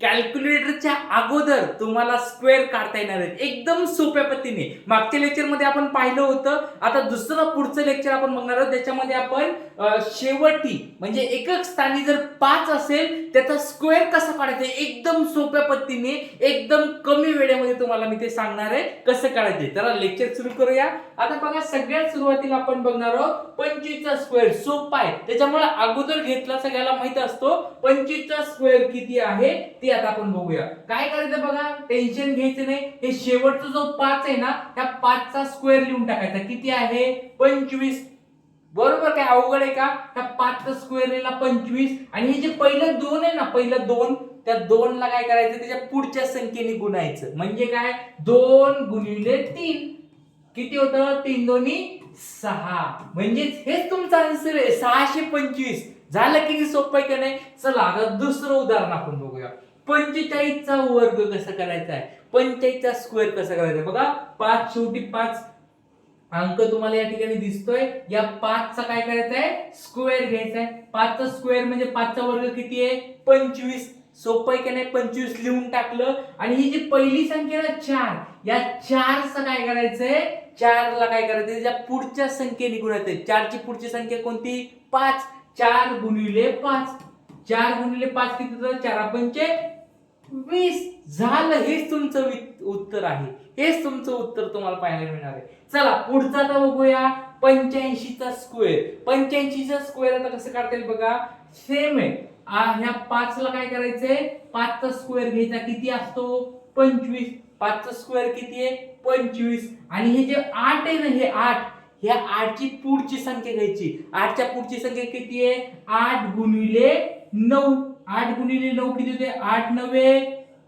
कॅल्क्युलेटरच्या अगोदर तुम्हाला स्क्वेअर काढता येणार आहेत. एकदम सोप्या पद्धतीने. मागच्या लेक्चरमध्ये आपण पाहिलं होतं. आता दुसरं पुढचं लेक्चर आपण बघणार आहोत. त्याच्यामध्ये आपण शेवटी म्हणजे एकक स्थानी जर पाच असेल त्याचा स्क्वेअर कसा काढायचा? एकदम सोप्या पद्धतीने एकदम कमी वेळेमध्ये तुम्हाला मी ते सांगणार आहे कसं काढायचे. तर लेक्चर सुरू करूया. आता बघा सगळ्यात सुरुवातीला आपण बघणार आहोत पंचवीसचा स्क्वेअर सोपा आहे. त्याच्यामुळे अगोदर घेतला सगळ्याला माहीत असतो पंचवीसचा स्क्वेअर किती आहे? ते आता आपण बघूया. काय करायचं बघा? टेन्शन घ्यायचं नाही. हे शेवटचा जो पाच आहे ना त्या पाचचा स्क्वेअर लिहून टाकायचा. किती आहे? पंचवीस. बरोबर काय? अवघड आहे का? त्या पाचचा स्क्वेअर लिहिला पंचवीस. आणि हे जे पहिलं दोन आहे ना पहिलं दोन त्या दोनला काय करायचं? त्याच्या पुढच्या संख्येने गुणायचं. म्हणजे काय? दोन गुणिले तीन. किती होतं? तीन दोन्ही सहा. म्हणजेच हेच तुमचा आन्सर आहे. सहाशे पंचवीस. झालं किती सोपं आहे का नाही? चला आता दुसरं उदाहरण आपण बघूया. पंचेचाळीसचा वर्ग कसा करायचा आहे? पंचेचाळीसचा स्क्वेअर कसा करायचा आहे? बघा पाच शेवटी पाच अंक तुम्हाला या ठिकाणी दिसतोय. या पाचचा काय करायचा आहे? स्क्वेअर घ्यायचा आहे. पाचचा स्क्वेअर म्हणजे पाचचा वर्ग किती आहे? पंचवीस. सोपं आहे की नाही? पंचवीस लिहून टाकलं. आणि ही जी पहिली संख्या आहे ना चार. या चारचं काय करायचंय चारला काय करायचंय ज्या पुढच्या संख्येने गुणायचंय चारची पुढची संख्या कोणती? पाच. चार गुणिले पाच. चार गुणिले पाच किती चार. पंचे वीस झालं हेच तुमचं उत्तर आहे. हेच तुमचं उत्तर तुम्हाला पाहायला मिळणार आहे. चला पुढचा आता बघूया. पंच्याऐंशीचा स्क्वेअर पंच्याऐंशीचा स्क्वेअर आता कसं काढता येईल बघा? सेम आहे. ह्या पाचला काय करायचंय? पाचचा स्क्वेअर घ्यायचा किती असतो? पंचवीस. पाचचा स्क्वेअर किती आहे? पंचवीस. आणि हे जे आठ आहे ना हे आठ ह्या आठची पुढची संख्या घ्यायची. आठच्या पुढची संख्या किती आहे? आठ गुणिले नऊ. आठ गुणिले नऊ किती होते आठ नव्हे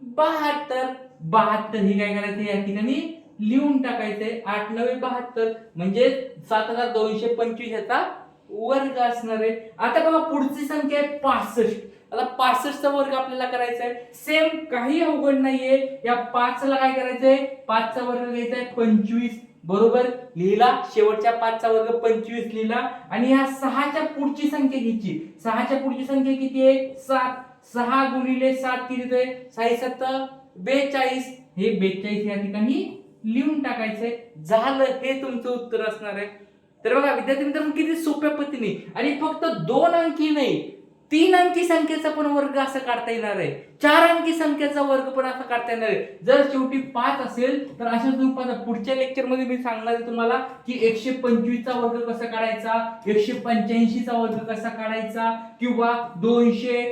बहात्तर. बहात्तर हे काय करायचं या ठिकाणी? लिहून टाकायचंय आठ नव्हे बहात्तर. म्हणजे सात हजार दोनशे पंचवीस याचा वर्ग असणार आहे. आता बघा पुढची संख्या आहे पासष्ट. आता पासष्टचा वर्ग आपल्याला करायचा आहे. सेम काही अवघड नाहीये. या पाचला काय करायचंय? पाचचा वर्ग घ्यायचा आहे. पंचवीस. बरोबर? लिहिला शेवटच्या पाचचा वर्ग पंचवीस लिहिला. आणि या सहाच्या पुढची संख्या घ्यायची. सहाच्या पुढची संख्या किती आहे? सात. सहा गुणिले सात किती आहे साई सत्त बेचाळीस. हे बेचाळीस या ठिकाणी लिहून टाकायचंय. झालं हे तुमचं उत्तर असणार आहे. तर बघा विद्यार्थी मित्रांनो किती सोप्या पद्धतीने. आणि फक्त दोन अंकी नाही तीन अंकी संख्येचा पण वर्ग असं काढता येणार आहे. चार अंकी संख्येचा वर्ग पण असा काढता येणार आहे. जर शेवटी पाच असेल तर अशा स्वरूपाचा पुढच्या लेक्चरमध्ये मी सांगणार आहे तुम्हाला की एकशे पंचवीसचा वर्ग कसा काढायचा एकशे पंच्याऐंशीचा वर्ग कसा काढायचा किंवा दोनशे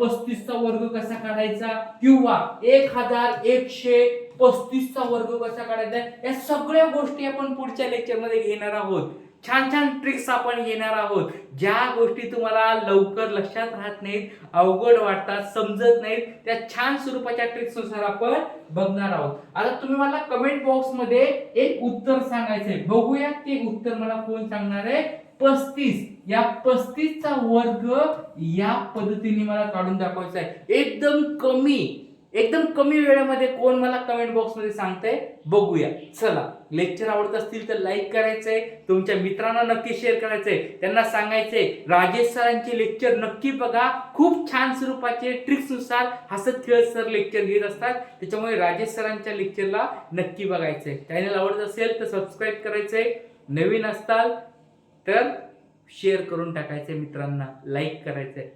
पस्तीसचा वर्ग कसा काढायचा किंवा एक हजार एकशे पस्तीसचा वर्ग कसा काढायचा या सगळ्या गोष्टी आपण पुढच्या लेक्चरमध्ये घेणार आहोत. छान छान ट्रिक्स आपण घेणार आहोत. ज्या गोष्टी तुम्हाला लवकर लक्षात राहत नाहीत अवघड वाटतात समजत नाहीत त्या छान स्वरूपाच्या ट्रिक्सनुसार आपण बघणार आहोत. आता तुम्ही मला कमेंट बॉक्समध्ये एक उत्तर सांगायचंय बघूया ते उत्तर मला कोण सांगणार आहे? पस्तीस. या पस्तीसचा वर्ग या पद्धतीने मला काढून दाखवायचा आहे. एकदम कमी. एकदम कमी वेळेमध्ये कोण मला कमेंट बॉक्समध्ये सांगतंय बघूया. चला लेक्चर आवडत असतील तर लाईक करायचंय तुमच्या मित्रांना नक्की शेअर करायचंय. त्यांना सांगायचंय राजेश सरांचे लेक्चर नक्की बघा. खूप छान स्वरूपाचे ट्रिक्सनुसार हसत खेळत सर लेक्चर घेत असतात. त्याच्यामुळे राजेश सरांच्या लेक्चरला नक्की बघायचंय. चॅनल आवडत असेल तर सबस्क्राईब करायचंय. नवीन असताल तर शेअर करून टाकायचंय मित्रांना. लाईक करायचंय.